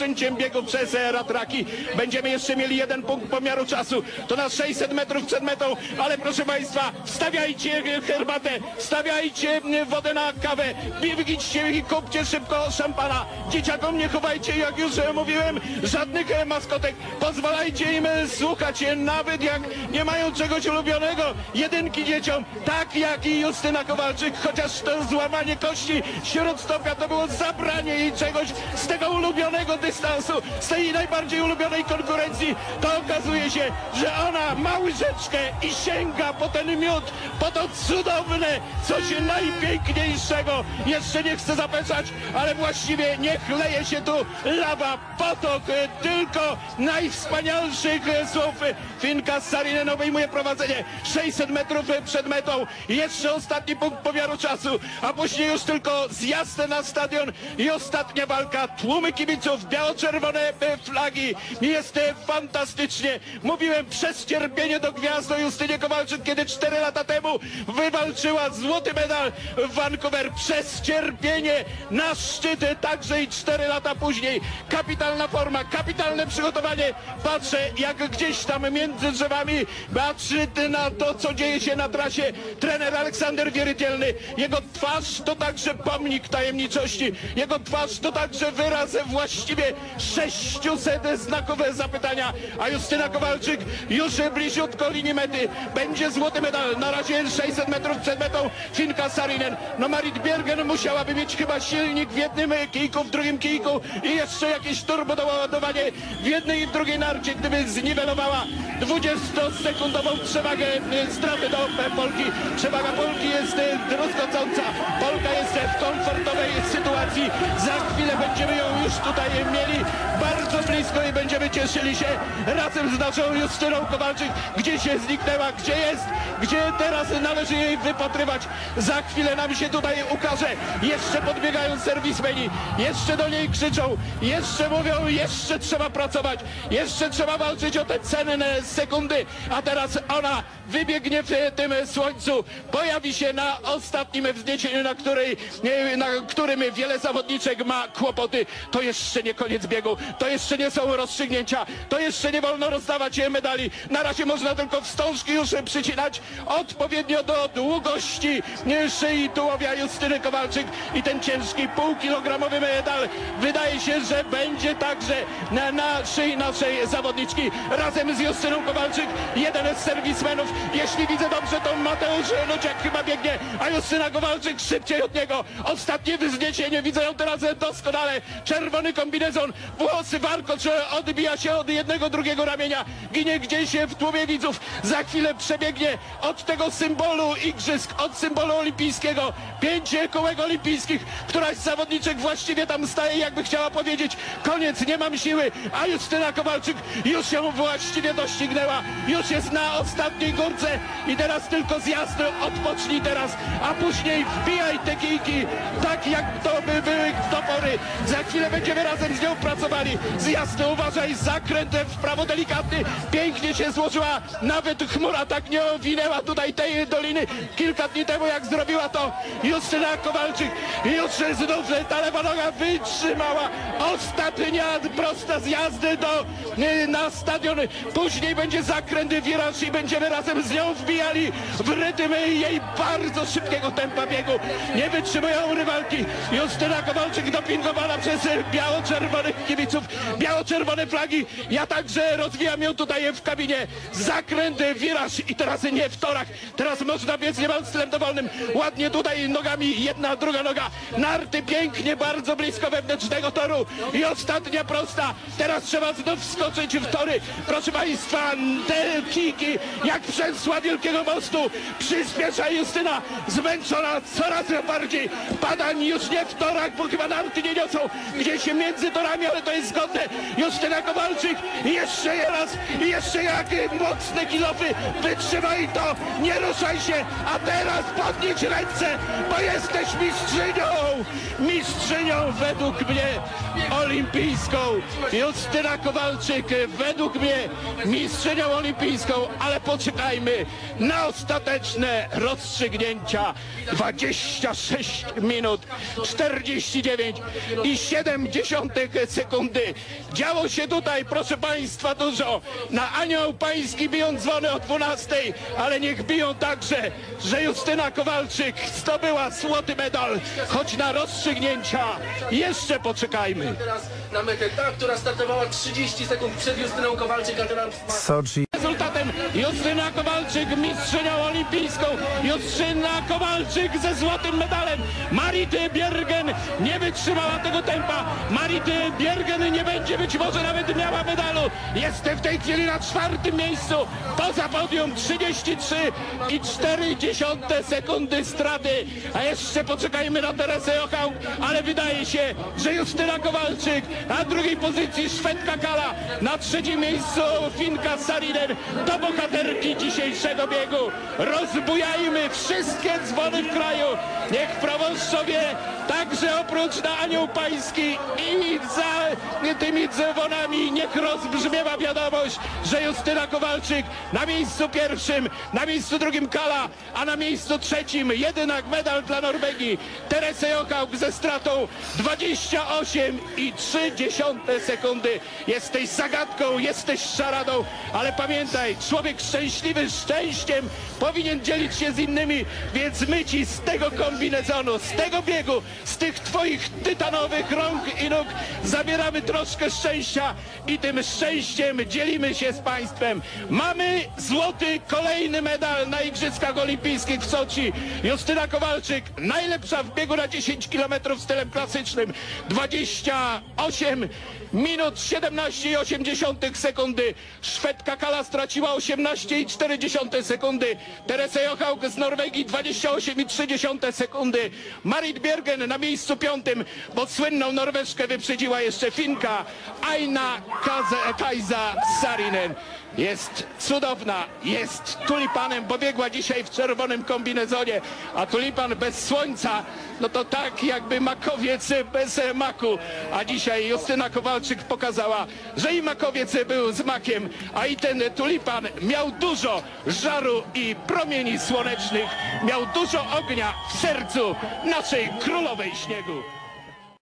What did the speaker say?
rozpoczęciem biegu przez ratraki. Będziemy jeszcze mieli jeden punkt pomiaru czasu. To na 600 metrów przed metą, ale proszę Państwa, wstawiajcie e, herbatę, wstawiajcie e, wodę na kawę, biegnijcie i kupcie szybko szampana. Dzieciakom nie chowajcie, jak już mówiłem, żadnych maskotek. Pozwalajcie im słuchać, nawet jak nie mają czegoś ulubionego. Jedynki dzieciom, tak jak i Justyna Kowalczyk, chociaż to złamanie kości śródstopia to było zabranie jej czegoś z tego ulubionego dystansu, z tej najbardziej ulubionej konkurencji, to okazuje się, że ona ma łyżeczkę i sięga po ten miód, po to cudowne, coś najpiękniejszego. Jeszcze nie chcę zapeszać, ale właściwie niech leje się tu lawa, potok e, tylko najwspanialszych e, słów. Finka Sarinen obejmuje prowadzenie 600 metrów przed metą. Jeszcze ostatni punkt pomiaru czasu, a później już tylko zjazd na stadion i ostatnia walka. Tłumy kibiców, biało-czerwone e, flagi. Jest e, fantastycznie. Mówiłem przez cierpienie do gwiazd o Justynie Kowalczyk, kiedy 4 lata temu wywalczyła złoty medal w Vancouver. Przez cierpienie na szczyt, e, także i 4 lata później. Kapitalna forma, kapitalne przygotowanie. Patrzę, jak gdzieś tam między drzewami patrzy na to, co dzieje się na trasie. Trener Aleksander Wierydzielny. Jego twarz to także pomnik tajemniczości. Jego twarz to także wyraz właściwie 600 znakowe zapytania. A Justyna Kowalczyk już bliziutko linii mety. Będzie złoty medal. Na razie 600 metrów przed metą Finka Sarinen. No Marit Biergen musiałaby mieć chyba silnik w jednym kijku, w drugim kijku i jeszcze jakieś turbo doładowanie w jednej i drugiej narcie, gdyby zniwelowała 20-sekundową przewagę e, straty do Polki. Przewaga Polki jest e, druzgocąca. Polka jest w komfortowej sytuacji. Za chwilę będziemy ją już tutaj mieli bardzo blisko i będziemy cieszyli się razem z naszą Justyną Kowalczyk. Gdzie się zniknęła, gdzie jest, gdzie teraz należy jej wypatrywać. Za chwilę nam się tutaj ukaże. Jeszcze podbiegają serwismeni, jeszcze do niej krzyczą, jeszcze mówią, jeszcze trzeba pracować, jeszcze trzeba walczyć o te cenne sekundy, a teraz ona wybiegnie w tym słońcu, pojawi się na ostatnim wzniesieniu, na, której, na którym wiele zawodniczek ma kłopoty. To jeszcze nie koniec biegu, to jeszcze nie są rozstrzygnięcia, to jeszcze nie wolno rozdawać medali. Na razie można tylko wstążki już przycinać odpowiednio do długości szyi tułowia Justyny Kowalczyk i ten ciężki półkilogramowy medal wydaje się, że będzie także na, na szyi naszej zawodniczki razem z Justyną Kowalczyk, jeden z serwismenów. Jeśli widzę dobrze, to Mateusz Luciak chyba biegnie, a Justyna Kowalczyk szybciej od niego. Ostatnie wzniesienie, widzę ją teraz doskonale. Czerwony kombinezon, włosy warkocz odbija się od jednego, drugiego ramienia. Ginie gdzieś w tłumie widzów. Za chwilę przebiegnie od tego symbolu igrzysk, od symbolu olimpijskiego. Pięć kołek olimpijskich. Któraś z zawodniczek właściwie tam staje, jakby chciała powiedzieć koniec, nie mam siły. A Justyna Kowalczyk już się właściwie doścignęła. Już jest na ostatniej górce i teraz tylko zjazd, odpocznij teraz, a później wbijaj te kijki, tak jak to by były topory. Za chwilę będziemy razem z nią pracowali. Zjazd, uważaj, zakręt w prawo delikatny, pięknie się złożyła, nawet chmura tak nie owinęła tutaj tej doliny kilka dni temu, jak zrobiła to Justyna Kowalczyk. Już znów ta lewa noga wytrzymała. Ostatnia prosta z jazdy do, na stadion. Później będzie zakręt, wiraż i będziemy razem z nią wbijali w rytm jej bardzo szybkiego tempa biegu. Nie wytrzymują rywalki. Justyna Kowalczyk dopingowana przez biało-czerwonych kibiców. Biało-czerwone flagi. Ja także rozwijam ją tutaj w kabinie. Zakręt, wiraż i teraz nie w torach. Teraz można biec niemal stylem dowolnym. Ładnie tutaj nogami, jedna, druga noga. Narty pięknie, bardzo blisko wewnętrznego toru. I ostatnia prosta. Teraz trzeba znów wskoczyć w tory. Proszę Państwa, te kiki, jak przesła Wielkiego Mostu. Przyspiesza Justyna, zmęczona coraz bardziej. Padań już nie w torach, bo chyba narty nie niosą. Gdzieś między torami, ale to jest zgodne. Justyna Kowalczyk, jeszcze raz, jeszcze jak mocne kilofy. Wytrzymaj to, nie ruszaj się, a teraz podnieś ręce, bo jesteś mistrzynią! Mistrzynią według mnie olimpijską. Justyna Kowalczyk według mnie mistrzynią olimpijską, ale poczekajmy na ostateczne rozstrzygnięcia. 26 minut 49 i 7 sekundy. Działo się tutaj, proszę Państwa, dużo. Na Anioł Pański biją dzwony o 12, ale niech biją także, że Justyna Kowalczyk zdobyła złoty medal, choć na rozstrzygnięcia jeszcze poczekajmy. Teraz na metę ta, która startowała 30 sekund przed Justyną Kowalczyk, a teraz Soczi. Rezultatem Justyna Kowalczyk mistrzynią olimpijską. Justyna Kowalczyk ze złotym medalem. Marity Biergen nie wytrzymała tego tempa. Marity Biergen nie będzie być może nawet miała medalu. Jest w tej chwili na czwartym miejscu. Poza podium 33 i 4 dziesiąte sekundy straty. A jeszcze poczekajmy na Teresę Ochał, ale wydaje się, że Justyna Kowalczyk na drugiej pozycji Szwedka Kala, na trzecim miejscu Finka Sarinen do bohaterki dzisiejszego biegu. Rozbujajmy wszystkie dzwony w kraju. Niech proboszczowie także oprócz na Anioł Pański i za tymi dzwonami niech rozbrzmiewa wiadomość, że Justyna Kowalczyk na miejscu pierwszym, na miejscu drugim Kala, a na miejscu trzecim jedynak medal dla Norwegii. Teresę Jochałk ze stratą 28 i 3 dziesiąte sekundy. Jesteś zagadką, jesteś szaradą, ale pamiętaj, człowiek szczęśliwy szczęściem powinien dzielić się z innymi, więc my ci z tego kombinezonu, z tego biegu, z tych twoich tytanowych rąk i nóg zabieramy troszkę szczęścia i tym szczęściem dzielimy się z państwem. Mamy złoty kolejny medal na Igrzyskach Olimpijskich w Soczi. Justyna Kowalczyk, najlepsza w biegu na 10 km stylem klasycznym. 28 minut 17,8 sekundy. Szwedka Kala straciła 18,4 sekundy. Teresa Jochałk z Norwegii 28,3 sekundy. Marit Bjergen na miejscu piątym, bo słynną Norweszkę wyprzedziła jeszcze Finka Aina Kaze, Kajza Sarinen. Jest cudowna, jest tulipanem, pobiegła dzisiaj w czerwonym kombinezonie, a tulipan bez słońca, no to tak jakby makowiec bez maku. A dzisiaj Justyna Kowalczyk pokazała, że i makowiec był z makiem, a i ten tulipan miał dużo żaru i promieni słonecznych, miał dużo ognia w sercu naszej królowej śniegu.